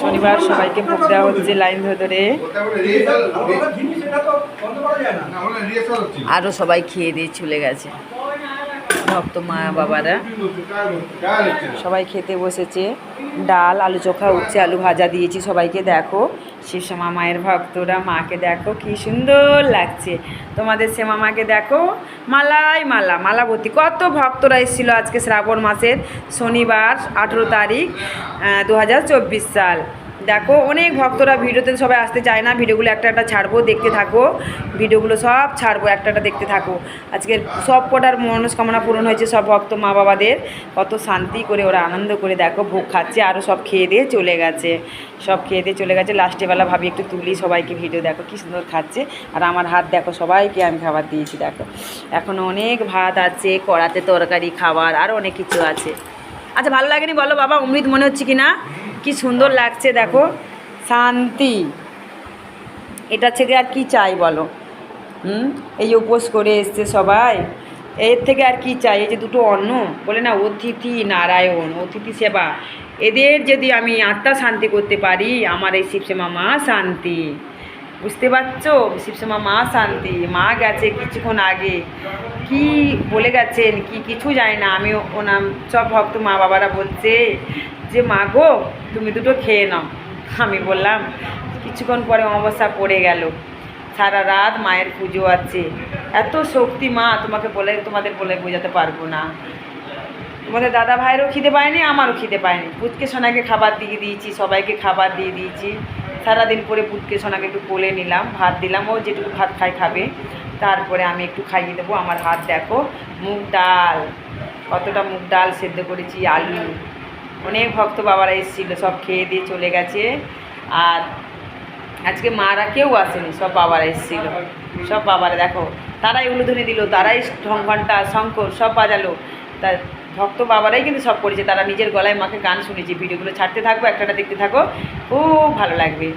শনিবার সবাইকে ভোট দেওয়া হচ্ছে লাইন ধরে ধরে। আরও সবাই খেয়ে দিয়ে চলে গেছে। ভক্ত মা বাবারা। সবাই খেতে বসেছে। ডাল, আলু চোখা, উচ্ছে, আলু ভাজা দিয়েছি সবাইকে, দেখো। শিবশ্যামা মায়ের ভক্তরা, মাকে দেখো, কি সুন্দর লাগছে। তোমাদের শ্যামা মাকে দেখো, মালাই মালা, মালাবতী। কত ভক্তরা এসেছিল আজকে শ্রাবণ মাসের শনিবার, আঠেরো তারিখ দু হাজার চব্বিশ সাল। দেখো, অনেক ভক্তরা ভিডিওতে সবাই আসতে চায় না, ভিডিওগুলো একটা একটা ছাড়বো, দেখতে থাকো। ভিডিওগুলো সব ছাড়বো, একটা একটা দেখতে থাকো। আজকের সব কটার মনস্কামনা পূরণ হয়েছে সব ভক্ত মা বাবাদের কত শান্তি করে ওরা আনন্দ করে দেখো, ভোগ খাচ্ছে আরও সব খেয়ে দিয়ে চলে গেছে। সব খেয়ে দিয়ে চলে গেছে। লাস্টেবেলা ভাবি একটু তুলি সবাইকে ভিডিও দেখো কী সুন্দর খাচ্ছে। আর আমার হাত দেখো, সবাইকে আমি খাবার দিয়েছি, দেখো। এখনও অনেক ভাত আছে, কড়াতে তরকারি, খাবার আরও অনেক কিছু আছে। আচ্ছা ভালো লাগেনি বলো বাবা? অমৃত মনে হচ্ছে কি না কি সুন্দর লাগছে দেখো। শান্তি। এটা থেকে আর কি চাই বলো? হুম? এই উপোস করে এসছে সবাই। এর থেকে আর কি চাই? এই যে দুটো অন্ন। বলে না, অতিথি নারায়ণ, অতিথি সেবা। এদের যদি আমি আত্মা শান্তি করতে পারি, আমার এই শিবসেমা মা শান্তি। বুঝতে পারছ? শিবসেমা মা শান্তি, মা গেছে কিছুক্ষণ আগে। কি বলে গেছেন? কি কিছু যায় না। আমি ওনাম সব ভক্ত মা বাবারা বলছে যে, মা গো, তুমি দুটো খেয়ে নাও। আমি বললাম, কিছুক্ষণ পরে অমাবস্যা পড়ে গেল। সারা রাত মায়ের পুজো আছে। এত শক্তি মা, তোমাকে বলে, তোমাদের বলে বোঝাতে পারব না। তোমাদের দাদা ভাইয়েরও খিদে পায়নি, আমারও খিদে পায়নি। পুচকে সোনাকে খাবার দিয়ে দিয়েছি, সবাইকে খাবার দিয়ে দিয়েছি। সারাদিন পরে পুচকে সোনাকে একটু কোলে নিলাম, ভাত দিলাম, ও যেটুকু ভাত খাই খাবে। তারপরে আমি একটু খাইয়ে দেবো, আমার হাত দেখো, মুগ ডাল, কতটা মুগ ডাল সেদ্ধ করেছি, আলু। অনেক ভক্ত বাবারা এসেছিল, সব খেয়ে দিয়ে চলে গেছে। আর আজকে মারা কেউ আসেনি, সব বাবারা এসেছিল। সব বাবারা দেখো, তারাই উলুধনি দিল, তারাই ঢং ঘণ্টা শঙ্কর, সব বাজালো। তা ভক্ত বাবারাই কিন্তু সব করেছে। তারা নিজের গলায় মাকে গান শুনেছে, ভিডিওগুলো ছাড়তে থাকব একটা দেখতে থাকো। খুব ভালো লাগবে।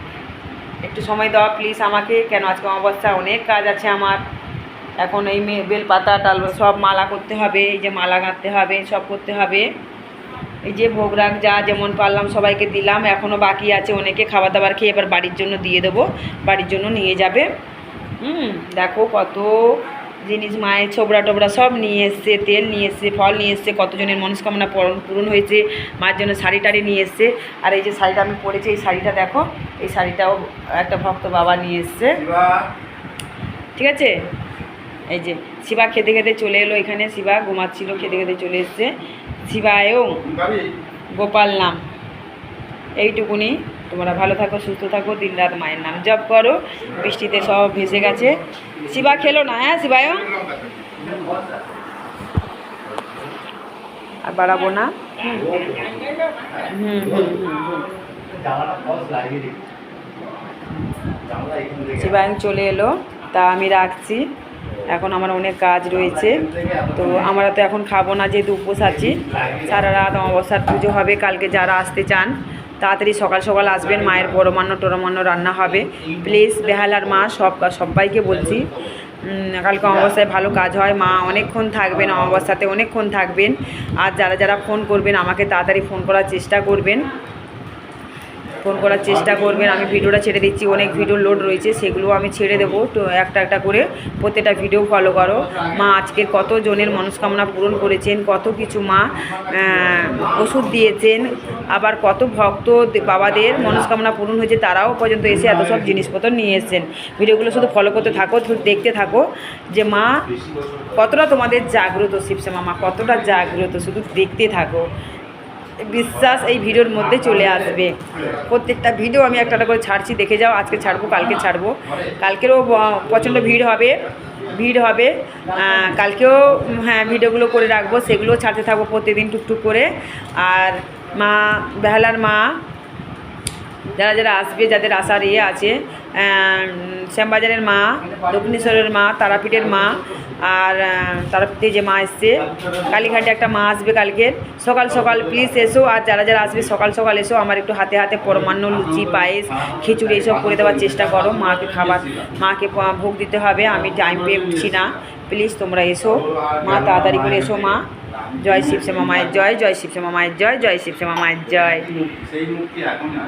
একটু সময় দেওয়া প্লিজ আমাকে। কেন আজকে অমাবস্যা, অনেক কাজ আছে আমার। এখন এই মে বেল পাতা টাল সব মালা করতে হবে, এই যে মালা গাঁথতে হবে, সব করতে হবে। এই যে ভোগ রাখ যা যেমন পারলাম সবাইকে দিলাম এখনও বাকি আছে অনেকে। খাবার দাবার খেয়ে এবার বাড়ির জন্য দিয়ে দেবো, বাড়ির জন্য নিয়ে যাবে। হুম, দেখো কত জিনিস মায়ের ছোবরা টোবরা সব নিয়ে এসছে তেল নিয়ে এসছে ফল নিয়ে এসছে কতজনের মনস্কামনা পূরণ পূরণ হয়েছে মায়ের জন্য শাড়ি টাড়ি নিয়ে এসছে। আর এই যে শাড়িটা আমি পরেছি এই শাড়িটা দেখো এই শাড়িটাও একটা ভক্ত বাবা নিয়ে এসছে। ঠিক আছে? এই যে শিবা খেতে খেতে চলে এলো এখানে শিবা ঘুমাচ্ছিল খেতে খেতে চলে এসছে। শিবায়ও গোপাল নাম। এইটুকুনি। তোমরা ভালো থাকো, সুস্থ থাকো দিন রাত মায়ের নাম জপ করো, বৃষ্টিতে সব ভেসে গেছে। শিবা খেলো না হ্যাঁ শিবায়ও আর বাড়াবো না? হুম হুম হুম। শিবায়ন চলে এলো, তা আমি রাখছি। এখন আমার অনেক কাজ রয়েছে। তো আমরা তো এখন খাব না, যেহেতু উপোস আছি। সারা রাত অমাবস্যার পুজো হবে, কালকে যারা আসতে চান তাড়াতাড়ি সকাল সকাল আসবেন, মায়ের পরমান্ন টরমান্ন রান্না হবে। প্লিজ বেহালার মা, সব সবাইকে বলছি। কালকে অমাবস্যায় ভালো কাজ হয়। মা অনেকক্ষণ থাকবেন, অমাবস্যাতে অনেকক্ষণ থাকবেন। আর যারা যারা ফোন করবেন, আমাকে তাড়াতাড়ি ফোন করার চেষ্টা করবেন। ফোন করার চেষ্টা করবেন, আমি ভিডিওটা ছেড়ে দিচ্ছি, অনেক ভিডিও লোড রয়েছে সেগুলো আমি ছেড়ে দেবো, তো একটা একটা করে প্রত্যেকটা ভিডিও ফলো করো। মা আজকে কত জনের মনস্কামনা পূরণ করেছেন, কত কিছু মা ওষুধ দিয়েছেন, আবার কত ভক্ত বাবাদের মনস্কামনা পূরণ হয়েছে, তারাও পর্যন্ত এসে এত সব জিনিসপত্র নিয়ে এসেছেন। ভিডিওগুলো শুধু ফলো করতে থাকো দেখতে থাকো, যে মা কতটা তোমাদের জাগ্রত, শিবশ্যামা মা কতটা জাগ্রত, শুধু দেখতে থাকো। বিশ্বাস এই ভিডিওর মধ্যে চলে আসবে। প্রত্যেকটা ভিডিও আমি একটা করে ছাড়ছি, দেখে যাও, আজকে ছাড়বো, কালকে ছাড়বো। কালকেরও প্রচণ্ড ভিড় হবে ভিড় হবে। কালকেও হ্যাঁ ভিডিওগুলো করে রাখব সেগুলো ছাড়তে থাকব প্রতিদিন টুকটুক করে। আর মা, বেহালার মা যারা যারা আসবে, যাদের আসার ইয়ে আছে শ্যামবাজারের মা, দক্ষিণেশ্বরের মা, তারাপীঠের মা, আর তারাপীঠে যে মা এসছে, কালীঘাটে একটা মা আসবে কালকে। সকাল সকাল প্লিজ এসো, আর যারা যারা আসবে, সকাল সকাল এসো, আমার একটু হাতে হাতে পরমান্ন লুচি, পায়েস, খিচুড়ি এইসব করে দেওয়ার চেষ্টা করো। মাকে খাবার, মাকে ভোগ দিতে হবে, আমি টাইম পেয়ে উঠছি না। প্লিজ তোমরা এসো, মা তাড়াতাড়ি করে এসো, মা। জয় শিবশ্যামা মায়ের জয় জয় শিবশ্যামা মায়ের জয় জয় শিবশ্যামা মায়ের জয়।